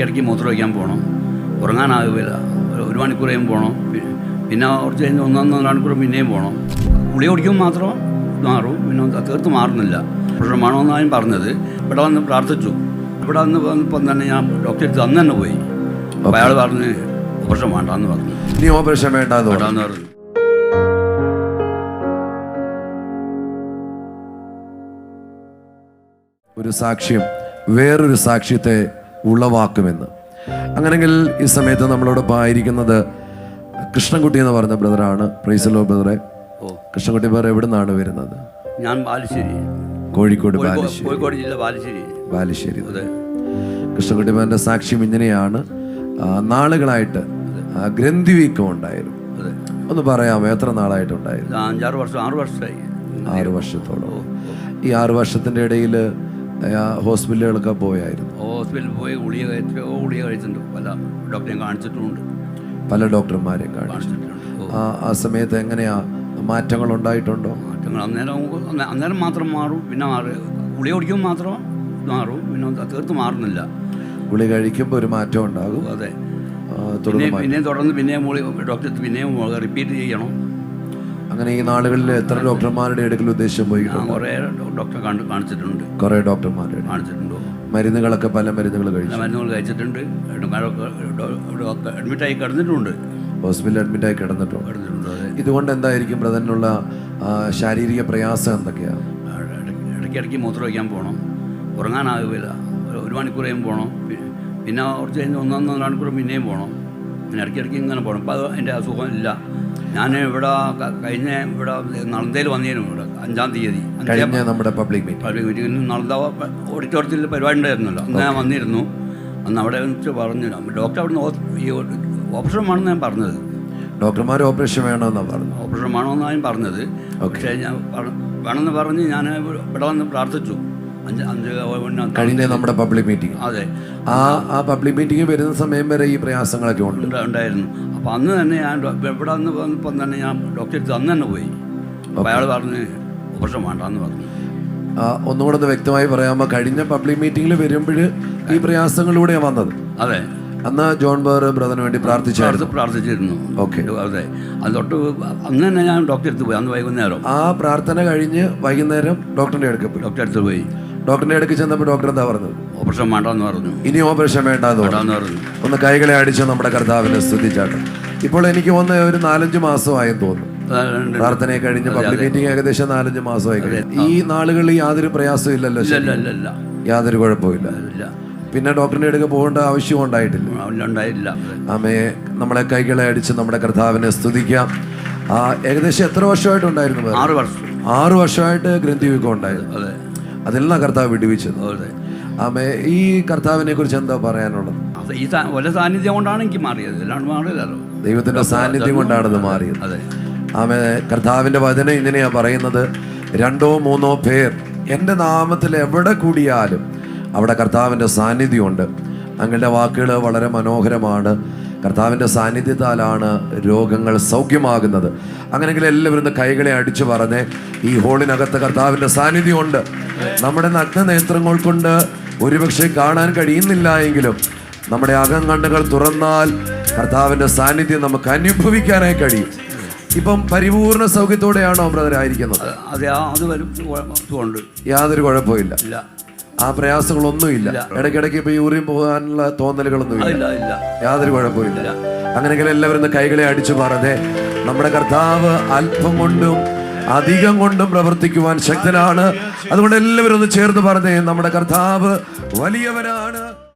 ഇടയ്ക്കിടയ്ക്ക് മൂത്രം വയ്ക്കാൻ പോകണം. ഉറങ്ങാനാകില്ല ഒരു- മണിക്കൂർ കഴിയുമ്പോൾ പോകണം. പിന്നെ കുറച്ച് കഴിഞ്ഞ് ഒന്നൊന്നര മണിക്കൂർ പിന്നെയും പോകണം. ഉളി കുടിക്കുമ്പോൾ മാത്രം മാറും. പിന്നെ തീർത്ത് മാറുന്നില്ല. പ്രശ്നമാണോന്നാണ് ഞാൻ പറഞ്ഞത്. ഇവിടെ വന്ന് പ്രാർത്ഥിച്ചു. ഇവിടെ വന്ന് വന്നപ്പം തന്നെ ഞാൻ ഡോക്ടറെ അടുത്ത് അന്ന് തന്നെ പോയി. അപ്പോൾ അയാൾ പറഞ്ഞ് ഓപ്പറേഷൻ വേണ്ടാന്ന് പറഞ്ഞു. നീ ഓപ്പറേഷൻ വേണ്ടാന്ന് വേണ്ടാന്ന് പറഞ്ഞു. ഒരു സാക്ഷ്യം വേറൊരു സാക്ഷ്യത്തെ ഉളവാക്കുമെന്ന്. അങ്ങനെങ്കിൽ ഈ സമയത്ത് നമ്മളോടൊപ്പം ആയിരിക്കുന്നത് കൃഷ്ണൻകുട്ടി എന്ന് പറഞ്ഞ ബ്രദറാണ്. പ്രൈസലോ ബ്രദറെ കൃഷ്ണൻകുട്ടി ബ്രദർ എവിടെ നിന്നാണ് വരുന്നത്? ഞാൻ ബാലുശ്ശേരി. കോഴിക്കോട് കോഴിക്കോ- ബാലുശ്ശേരി. കോഴിക്കോട് ജില്ല ബാലുശ്ശേരി. ബാലുശ്ശേരി. കൃഷ്ണൻകുട്ടി ബ്രദറിന്റെ സാക്ഷ്യം ഇങ്ങനെയാണ്. നാളുകളായിട്ട് ഗ്രന്ഥി വീക്കം ഉണ്ടായിരുന്നു. ഒന്ന് പറയാമോ? എത്ര നാളായിട്ടുണ്ടായിരുന്നു അഞ്ചാറ് വർഷം ആറ് വർഷമായി. ആറ് വർഷത്തോളം. ഈ ആറ് വർഷത്തിന്റെ ഇടയിൽ ഹോസ്പിറ്റലുകളൊക്കെ പോയായിരുന്നു. ഹോസ്പിറ്റലിൽ പോയി ഗുളിക കഴിച്ചോ ഗുളിക കഴിച്ചിട്ടുണ്ട്. പല ഡോക്ടറെയും കാണിച്ചിട്ടുമുണ്ട്. പല ഡോക്ടർമാരെയും കാണിച്ചിട്ടുണ്ട്. ആ ആ സമയത്ത് എങ്ങനെയാ? മാറ്റങ്ങൾ ഉണ്ടായിട്ടുണ്ടോ മാറ്റങ്ങൾ അന്നേരം അന്നേരം മാത്രം മാറും. പിന്നെ മാറി. ഗുളിക കുടിക്കുമ്പോൾ മാത്രം മാറും. പിന്നെ തീർത്ത് മാറുന്നില്ല. ഗുളി കഴിക്കുമ്പോൾ ഒരു മാറ്റം ഉണ്ടാകും. അതെ. പിന്നെ തുടർന്ന് പിന്നെയും തുടർന്ന് പിന്നെയും ഗുളി ഡോക്ടർ പിന്നെയും റിപ്പീറ്റ് ചെയ്യണം. അങ്ങനെ ഈ നാളുകളിൽ എത്ര ഡോക്ടർമാരുടെ അടുക്കൽ ഉദ്ദേശം പോയി കുറേ ഡോക്ടറെ കാണിച്ചിട്ടുണ്ട്. കുറേ ഡോക്ടർമാരുടെ കാണിച്ചിട്ടുണ്ടോ? മരുന്നുകളൊക്കെ പല മരുന്നുകൾ കഴിച്ചു. മരുന്നുകൾ കഴിച്ചിട്ടുണ്ട്. അഡ്മിറ്റായി കിടന്നിട്ടുണ്ട്. ഹോസ്പിറ്റലിൽ അഡ്മിറ്റായി കിടന്നിട്ടുണ്ട് കിടന്നിട്ടുണ്ട് ഇതുകൊണ്ട് എന്തായിരിക്കും ബ്രദറിനുള്ള ശാരീരിക പ്രയാസം എന്തൊക്കെയാ? ഇടയ്ക്ക് ഇടയ്ക്കിടയ്ക്ക് മൂത്രം വയ്ക്കാൻ പോകണം ഉറങ്ങാനാകില്ല ഒരു- മണിക്കൂർ കഴിയുമ്പോൾ പോകണം പിന്നെ കുറച്ച് കഴിഞ്ഞ് ഒന്നൊന്നര മണിക്കൂർ പിന്നെയും പോകണം പിന്നെ ഇടയ്ക്കിടയ്ക്ക് ഇങ്ങനെ പോകണം അപ്പോൾ അത് എന്റെ അസുഖം ഇല്ല. ഞാൻ ഇവിടെ കഴിഞ്ഞ ഇവിടെ നളന്തയിൽ വന്നിരുന്നു ഇവിടെ അഞ്ചാം തീയതി. കഴിഞ്ഞ നമ്മുടെ public meeting public meeting Nalanda ഓഡിറ്റോറിയത്തിൽ പരിപാടി ഉണ്ടായിരുന്നല്ലോ. അന്ന് ഞാൻ വന്നിരുന്നു. അന്ന് അവിടെ വെച്ച് പറഞ്ഞു ഡോക്ടർ അവിടെ ഈ ഓപ്പറേഷൻ ആണെന്ന് ഞാൻ പറഞ്ഞത്. ഡോക്ടർമാർ ഓപ്പറേഷൻ വേണമെന്നാണ് പറഞ്ഞത്. ഓപ്പറേഷൻ വേണമെന്നാണ് ഞാൻ പറഞ്ഞത്. പക്ഷേ ഞാൻ വേണമെന്ന് പറഞ്ഞ് ഞാൻ ഇവിടെ വന്ന് പ്രാർത്ഥിച്ചു. കഴിഞ്ഞ നമ്മുടെ പബ്ലിക് മീറ്റിംഗ് അതെ. ആ ആ പബ്ലിക് മീറ്റിംഗ് വരുന്ന സമയം വരെ ഈ പ്രയാസങ്ങളൊക്കെ ഉണ്ട്- ഉണ്ടായിരുന്നു. അപ്പോൾ അന്ന് തന്നെ ഞാൻ ഇവിടെ നിന്ന് വന്നപ്പം തന്നെ ഞാൻ ഡോക്ടറെ അടുത്ത് അന്ന് തന്നെ പോയി. അപ്പോൾ അയാൾ പറഞ്ഞ് ഓപ്പറേഷൻ വേണ്ടാന്ന് പറഞ്ഞു. ഒന്നുകൂടെ ഒന്ന് വ്യക്തമായി പറയാമോ? കഴിഞ്ഞ പബ്ലിക് മീറ്റിംഗിൽ വരുമ്പോൾ ഈ പ്രയാസങ്ങളിലൂടെയാണ് വന്നത്? അതെ. അന്ന് ജോൺ ബേർ ബ്രദറിന് വേണ്ടി പ്രാർത്ഥിച്ചു പ്രാർത്ഥി- പ്രാർത്ഥിച്ചിരുന്നു. ഓക്കെ അതെ. അത് തൊട്ട് അന്ന് തന്നെ ഞാൻ ഡോക്ടറെ അടുത്ത് പോയി. അന്ന് വൈകുന്നേരം. ആ പ്രാർത്ഥന കഴിഞ്ഞ് വൈകുന്നേരം ഡോക്ടറിന്റെ അടുക്ക് പോയി. ഡോക്ടറെ അടുത്ത് പോയി. ഡോക്ടറിന്റെ അടുക്ക് ചെന്നപ്പോൾ ഡോക്ടർ എന്താ പറഞ്ഞത്? ഓപ്പറേഷൻ വേണ്ടാന്ന് പറഞ്ഞു. ഇനി ഓപ്പറേഷൻ വേണ്ടാന്ന് പറഞ്ഞു. ഒന്ന് കൈകളെ അടിച്ച് നമ്മുടെ കർത്താവിനെ സ്തുതിച്ചാട്ടെ. ഇപ്പോൾ എനിക്ക് ഒന്ന് ഒരു നാലഞ്ച് മാസമായെന്ന് തോന്നുന്നു. പ്രാർത്ഥനയെ കഴിഞ്ഞ് പബ്ലിക് മീറ്റിംഗ് ഏകദേശം നാലഞ്ച് മാസമായി കഴിഞ്ഞു. ഈ നാളുകളിൽ യാതൊരു പ്രയാസവും ഇല്ലല്ലോ ഇല്ല ഇല്ല ഇല്ല യാതൊരു കുഴപ്പമില്ല പിന്നെ ഡോക്ടറിന്റെ അടുക്ക് പോകേണ്ട ആവശ്യവും ഉണ്ടായിട്ടില്ല. അമ്മയെ നമ്മളെ കൈകളെ അടിച്ച് നമ്മുടെ കർത്താവിനെ സ്തുതിക്കാം. ആ ഏകദേശം എത്ര വർഷമായിട്ടുണ്ടായിരുന്നു ആറു വർഷം. ആറ് വർഷമായിട്ട് ഗ്രന്ഥിവീക്കം ഉണ്ടായിരുന്നു. അതെ. അതിൽ നിന്നാണ് കർത്താവ് വിടുവിച്ചത്. ആമേ ഈ കർത്താവിനെ കുറിച്ച് എന്താ പറയാനുള്ളത്? ഈ സാ- സാന്നിധ്യം കൊണ്ടാണ് എനിക്ക് മാറിയത്. അല്ലാണ്ട് മാറിയതല്ലോ. ദൈവത്തിന്റെ സാന്നിധ്യം കൊണ്ടാണ് ഇത് മാറിയത്. അതെ. ആമേ കർത്താവിന്റെ വചനം ഇങ്ങനെയാ പറയുന്നത്. രണ്ടോ മൂന്നോ പേർ എന്റെ നാമത്തിൽ എവിടെ കൂടിയാലും അവിടെ കർത്താവിന്റെ സാന്നിധ്യമുണ്ട്. അങ്ങയുടെ വാക്കുകൾ വളരെ മനോഹരമാണ്. കർത്താവിന്റെ സാന്നിധ്യത്താലാണ് രോഗങ്ങൾ സൗഖ്യമാകുന്നത്. അങ്ങനെയെങ്കിൽ എല്ലാവരും കൈകളെ അടിച്ചു പറഞ്ഞ് ഈ ഹോളിനകത്ത് കർത്താവിന്റെ സാന്നിധ്യമുണ്ട്. നമ്മുടെ നഗ്നനേത്രങ്ങൾ കൊണ്ട് ഒരുപക്ഷെ കാണാൻ കഴിയുന്നില്ല എങ്കിലും നമ്മുടെ അകം കണ്ണുകൾ തുറന്നാൽ കർത്താവിന്റെ സാന്നിധ്യം നമുക്ക് അനുഭവിക്കാനായി കഴിയും. ഇപ്പം പരിപൂർണ സൗഖ്യത്തോടെയാണോ ബ്രദർ ആയിരിക്കുന്നത്? അത് അത് വരും. യാതൊരു കുഴപ്പമില്ല. ഇല്ല. ആ പ്രയാസങ്ങളൊന്നുമില്ല ഇടയ്ക്കിടയ്ക്ക് ഇപ്പൊ യൂറിൻ പോകാനുള്ള തോന്നലുകളൊന്നും ഇല്ല. ഇല്ല യാതൊരു കുഴപ്പമില്ല. അങ്ങനെയെങ്കിൽ എല്ലാവരും കൈകളെ അടിച്ചു പറഞ്ഞേ നമ്മുടെ കർത്താവ് അല്പം കൊണ്ടും അധികം കൊണ്ടും പ്രവർത്തിക്കുവാൻ ശക്തനാണ്. അതുകൊണ്ട് എല്ലാവരും ഒന്ന് ചേർന്ന് പറഞ്ഞേ നമ്മുടെ കർത്താവ് വലിയവനാണ്.